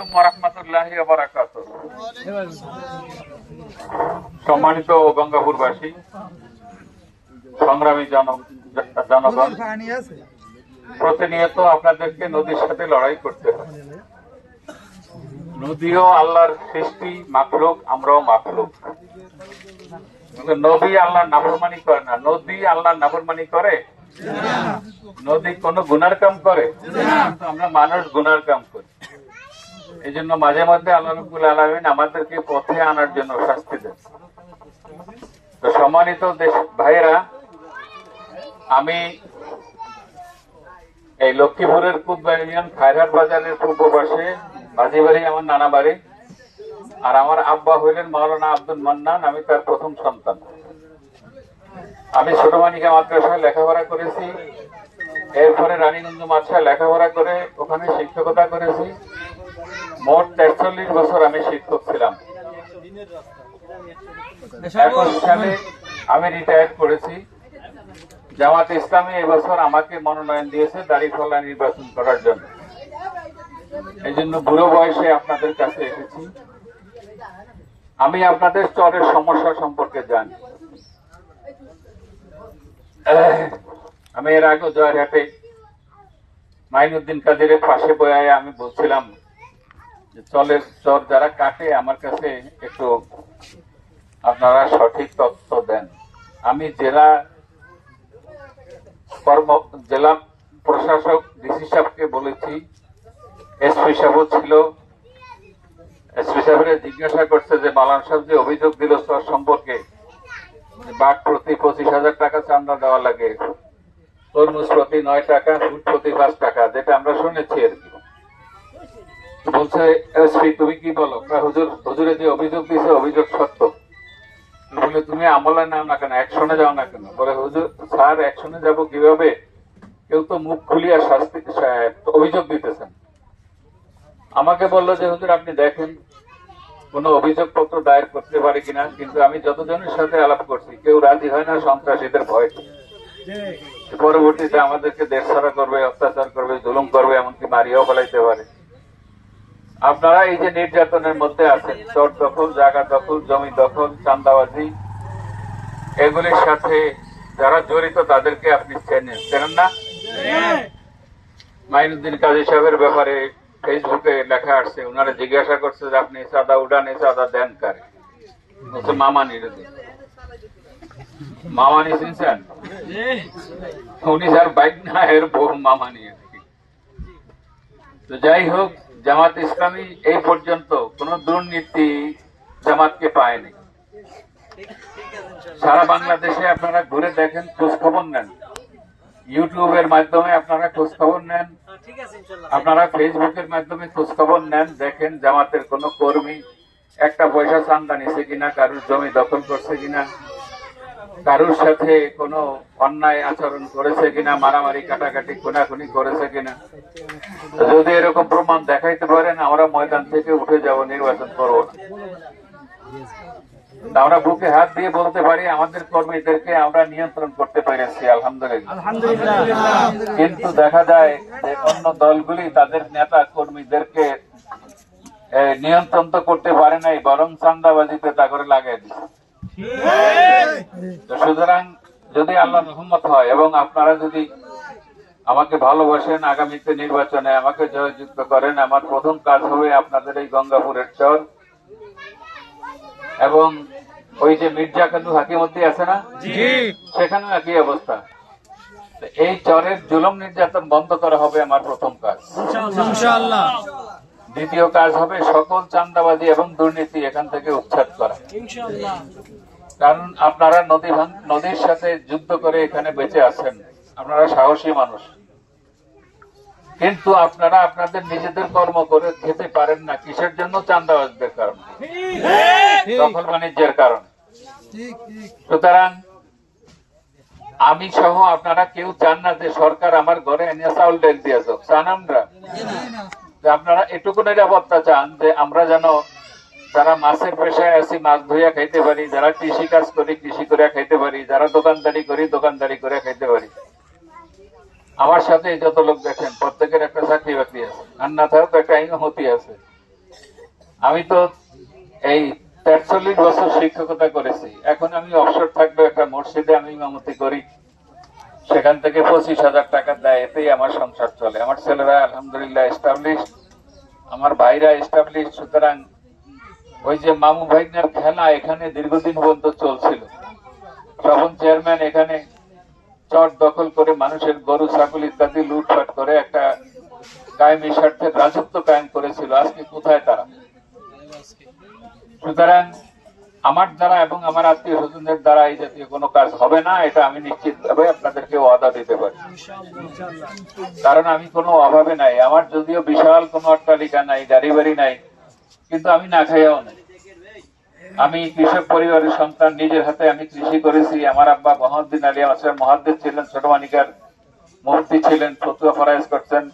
আলাইকুম ওরহমতুল্লাহি ওবারাকাতুহ সম্মানিত গঙ্গাপুরবাসী সংগ্রামী জনগণ প্রতিনিয়ত আপনাদেরকে নদীর সাথে লড়াই করতে হয়। নদীও আল্লাহর সৃষ্টি মাখলুক আমরাও মাখলুক। নদী আল্লাহর নাফরমানি করে না। নদী আল্লাহর নাফরমানি করে? নদী কোন গুনার কাম করে? আমরা মানুষ গুনার কাম করি। এই জন্য মাঝে মধ্যে আল্লাহ রবুল আলমিন আমাদেরকে পথে আনার জন্য শাস্তি দেন। তো সম্মানিত দেশ ভাইয়েরা, আমি এই লক্ষ্মীপুরের কুদবা ইউনিয়ন খায়রার বাজারের পূর্ব পাশে বাজি বাড়ি আমার নানা বাড়ি। আর আমার আব্বা হইলেন মাওলানা আব্দুল মান্নান, আমি তার প্রথম সন্তান। আমি ছোট মানিকা মাদ্রাসায় লেখাপড়া করেছি। এরপরে রানীগঞ্জ মাদ্রাসায় লেখাপড়া করে ওখানে শিক্ষকতা করেছি। মোট তেরচল্লিশ বছর আমি শিক্ষক ছিলাম। একুশ আমি রিটায়ার করেছি। জামাত ইসলামী এবছর আমাকে মনোনয়ন দিয়েছে দাড়িফলা নির্বাচন করার জন্য। এই জন্য বুড়ো বয়সে আপনাদের কাছে এসেছি। আমি আপনাদের চরের সমস্যা সম্পর্কে জানি। আমি এর আগে জয়রহাটে মাইনুদ্দিন কাদেরের পাশে বয়ায় আমি বলছিলাম চলের চর যারা কাটে, আমার কাছে একটু আপনারা সঠিক তথ্য দেন। আমি জেলা কর্ম, জেলা প্রশাসক ডিসি সাহেবকে বলেছি, এসপি সাহেবও ছিল। এসপি সাহেবের জিজ্ঞাসা করছে যে মালান সাহেব যে অভিযোগ দিল চর সম্পর্কে বাঘ প্রতি পঁচিশ হাজার টাকা চান্দা দেওয়া লাগে, তরমুজ প্রতি নয় টাকা ফুট প্রতি পাঁচ টাকা, যেটা আমরা শুনেছি আর কি। বলছে তুমি কি বলো? হুজুর, হুজুরে যে অভিযোগ দিয়েছে, অভিযোগ সত্য। বলে তুমি আমলে নাও না কেন? অ্যাকশনে যাও না কেন? বলে, হুজুর, স্যার অ্যাকশনে যাব কীভাবে? কেউ তো মুখ খুলিয়া শাস্তি অভিযোগ দিতেছেন আমাকে বলল যে, হুজুর, আপনি দেখেন, কোন অভিযোগপত্র দায়ের করতে পারে কিনা? কিন্তু আমি যতজনের সাথে আলাপ করছি, কেউ রাজি হয় না, সন্ত্রাসীদের ভয়। পরবর্তীতে আমাদেরকে দেশ করবে, অত্যাচার করবে, জুলুম করবে, এমনকি মারিয়াও ফেলাইতে পারে। আপনারা এই যে নির্যাতনের মধ্যে আছেন, চর দখল, জায়গা দখল, জমি দখল চান্দাবাজি এগুলির সাথে যারা জড়িত তাদেরকে আপনি চেনেন। চেনেন না? মাইনুদ্দিন কাজী সাহেবের ব্যাপারে ফেসবুকে লেখা আসছে ওনারা জিজ্ঞাসা করছে যে আপনি চাঁদা উড়ানে চাঁদা দেন কারে? বলছে মামা নিরে দিন মামা নিয়েছেন উনি যার বাইক না, এর বউ মামা নিয়ে তো যাই হোক জামাত ইসলামী এই পর্যন্ত কোন দুর্নীতি জামাতকে পায়নি। সারা বাংলাদেশে আপনারা ঘুরে দেখেন খোঁজ খবর নেন। ইউটিউবের মাধ্যমে আপনারা খোঁজ খবর নেন। আপনারা ফেসবুকের মাধ্যমে খোঁজ খবর নেন, দেখেন জামাতের কোন কর্মী একটা পয়সা চান্দা নিছে কিনা, কারুর জমি দখল করছে কিনা। কারুর সাথে কোনো অন্যায় আচরণ করেছে কিনা মারামারি কাটাকাটি খুনাখুনি করেছে কিনা? যদি এরকম প্রমাণ দেখাইতে পারেন আমরা ময়দান থেকে উঠে যাব নির্বাচন করব না আমরা বুকে হাত দিয়ে বলতে পারি আমাদের কর্মীদেরকে আমরা নিয়ন্ত্রণ করতে পেরেছি আলহামদুলিল্লাহ। কিন্তু দেখা যায় যে অন্য দলগুলি তাদের নেতা কর্মীদেরকে নিয়ন্ত্রণ তো করতে পারে নাই বরং চান্দাবাজিতে তা করে লাগাই দিচ্ছে যদি আল্লাহ রহমত হয় এবং আপনারা যদি আমাকে ভালোবাসেন আগামীতে নির্বাচনে আমাকে জয়যুক্ত করেন আমার প্রথম কাজ হবে আপনাদের এই গঙ্গাপুরের চর। এবং ওই যে মির্জা কান্দু হাকিমতি আছে না? সেখানে একই অবস্থা। এই চরের জুলুম নির্যাতন বন্ধ করা হবে আমার প্রথম কাজ। দ্বিতীয় কাজ হবে সকল চান্দাবাজি এবং দুর্নীতি এখান থেকে উচ্ছেদ করা। ইনশাআল্লাহ। কারণ আপনারা নদী নদীর সাথে যুদ্ধ করে এখানে বেঁচে আছেন। আপনারা সাহসী মানুষ। কিন্তু আপনারা আপনাদের নিজেদের কর্ম করে খেতে পারেন না। কিসের জন্য চান্দাবাজদের কারণে? দখল বাণিজ্যের কারণে। সুতরাং আমি সহ আপনারা কেউ চান না যে সরকার আমার ঘরে এনে চাউল ডেক দিয়েছ চান আমরা? আপনারা এটুকু নিরাপত্তা চান যে আমরা যেন যারা মাছের পেশায় আছি, মাছ ধুইয়া খাইতে পারি, যারা কৃষি কাজ করি, কৃষি করে খাইতে পারি, যারা দোকানদারি করি, দোকানদারি করে খাইতে পারি। আমার সাথে যত লোক দেখেন, প্রত্যেকের একটা চাকরি বাকরি আছে। আর না থাকো একটা ইমামতি আছে। আমি তো এই তেরচল্লিশ বছর শিক্ষকতা করেছি। এখন আমি অবসর থাকবে একটা মসজিদে আমি ইমামতি করি। সেখান থেকে পঁচিশ হাজার টাকা দেয়, এতেই আমার সংসার চলে। আমার ছেলেরা আলহামদুলিল্লাহ এস্টাবলিশ আমার ভাইরা এস্টাবলিশ সুতরাং ওই যে মামু ভাইনার খেলা এখানে দীর্ঘদিন পর্যন্ত চলছিল। তখন চেয়ারম্যান এখানে চট দখল করে মানুষের গরু, ছাগল ইত্যাদি লুটপাট করে একটা কায়েমি স্বার্থের রাজত্ব কায়েম করেছিল। আজকে কোথায় তারা? সুতরাং আমার দ্বারা এবং আমার আত্মীয় স্বজনদের দ্বারা এই জাতীয় কোনো কাজ হবে না, এটা আমি নিশ্চিত ভাবে আপনাদেরকে ওয়াদা দিতে পারি। কারণ আমি কোনো অভাবে নাই। আমার যদিও বিশাল কোনো অট্টালিকা নাই, গাড়ি বাড়ি নাই কিন্তু আমি না খাইয়াও নাই। আমি কৃষক পরিবারের সন্তান, নিজের হাতে আমি কৃষি করেছি। আমার আব্বা মহাদ্দিন আলী আমার মহাদ্দিন ছিলেন, ছোট মানিকার মুফতি ছিলেন, ফতুয়া ফরাইজ করতেন।